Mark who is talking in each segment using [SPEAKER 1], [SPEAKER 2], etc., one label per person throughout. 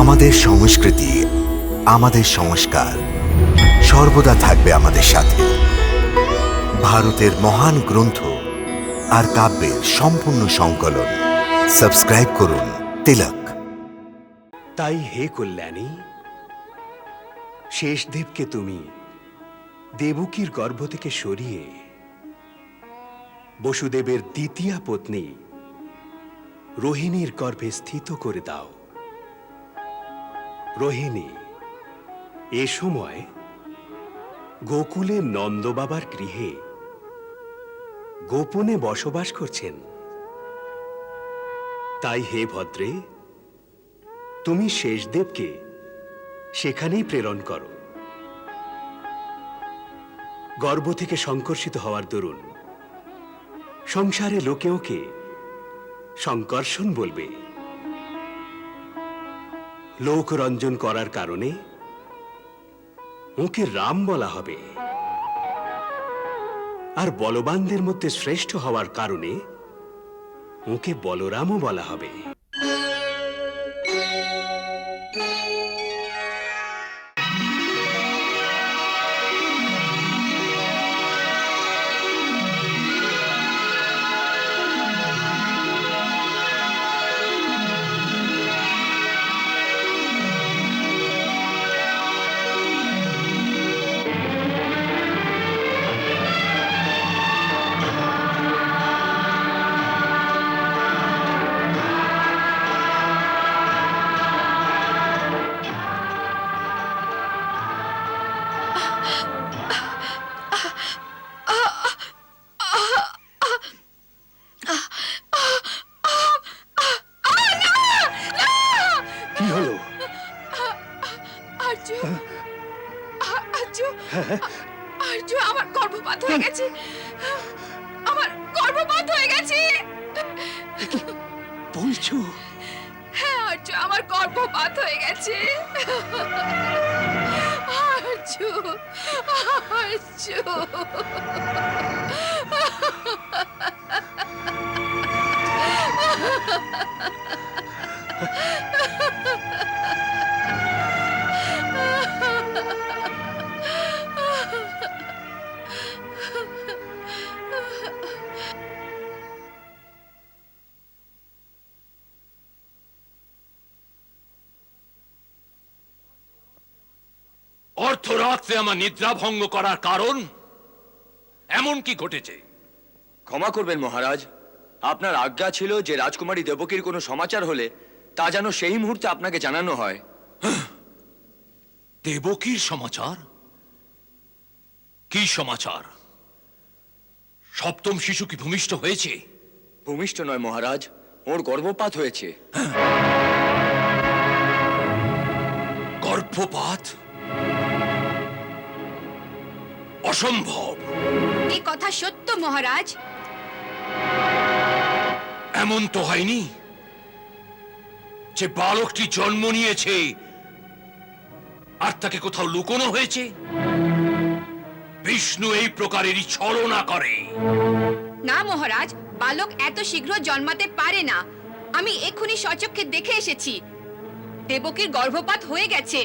[SPEAKER 1] আমাদের সংস্কৃতি, আমাদের সংস্কার সর্বদা থাকবে আমাদের সাথে। ভারতের মহান গ্রন্থ আর কাব্যের সম্পূর্ণ সংকলন। সাবস্ক্রাইব করুন তিলক।
[SPEAKER 2] তাই হে কল্যাণী শেষদেবকে তুমি দেবকীর গর্ভ থেকে সরিয়ে বসুদেবের দ্বিতীয় পত্নী রোহিণীর গর্ভে স্থিত করে দাও। রোহিণী, এ সময় গোকুলে নন্দবাবার গৃহে গোপনে বসবাস করছেন। তাই হে ভদ্রে, তুমি শেষদেবকে সেখানেই প্রেরণ করো। গর্ভ থেকে সংকর্ষিত হওয়ার দরুন সংসারে লোকে ওকে সংকর্ষণ বলবে। লোকরঞ্জন করার কারণে ওকে রাম বলা হবে। আর বলবানদের মধ্যে শ্রেষ্ঠ হওয়ার কারণে ওকে বলরামও বলা হবে। কি হলো?
[SPEAKER 3] আর্য আর্য আর্য আমার গর্ভপাত হয়ে গেছে। আমার গর্ভপাত হয়ে গেছে।
[SPEAKER 2] বলছো?
[SPEAKER 3] হ্যাঁ আর্য আমার গর্ভপাত হয়ে গেছে। আর্য আর্য।
[SPEAKER 4] অর্ধরাত্রে আমার নিদ্রা ভঙ্গ করার কারণ এমন কি ঘটেছে?
[SPEAKER 5] ক্ষমা করবেন মহারাজ। আপনার আজ্ঞা ছিল যে রাজকুমারী দেবকীর কোনো সমাচার হলে তা যেন সেই মুহূর্তে আপনাকে জানানো হয়।
[SPEAKER 4] দেবকীর সমাচার? কি সমাচার? সপ্তম শিশু কি ভূমিষ্ঠ হয়েছে?
[SPEAKER 5] ভূমিষ্ঠ নয় মহারাজ ওর গর্ভপাত হয়েছে।
[SPEAKER 4] গর্ভপাত? অসম্ভব।
[SPEAKER 3] এই কথা সত্য মহারাজ।
[SPEAKER 4] এমন তো হয়নি যে বালকটি জন্ম নিয়েছে আর তাকে কোথাও লুকোনো হয়েছে? বিষ্ণু এই প্রকারেরই ছলনা করে।
[SPEAKER 3] না মহারাজ বালক এত শীঘ্র জন্মাতে পারে না। আমি এক্ষুনি সচক্ষে দেখে এসেছি। দেবকীর গর্ভপাত হয়ে গেছে।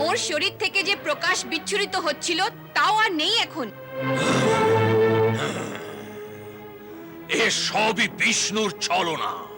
[SPEAKER 3] ওর শরীর থেকে যে প্রকাশ বিচ্ছুরিত হচ্ছিল, তাও আর নেই এখন।
[SPEAKER 4] এ সবই বিষ্ণুর ছলনা।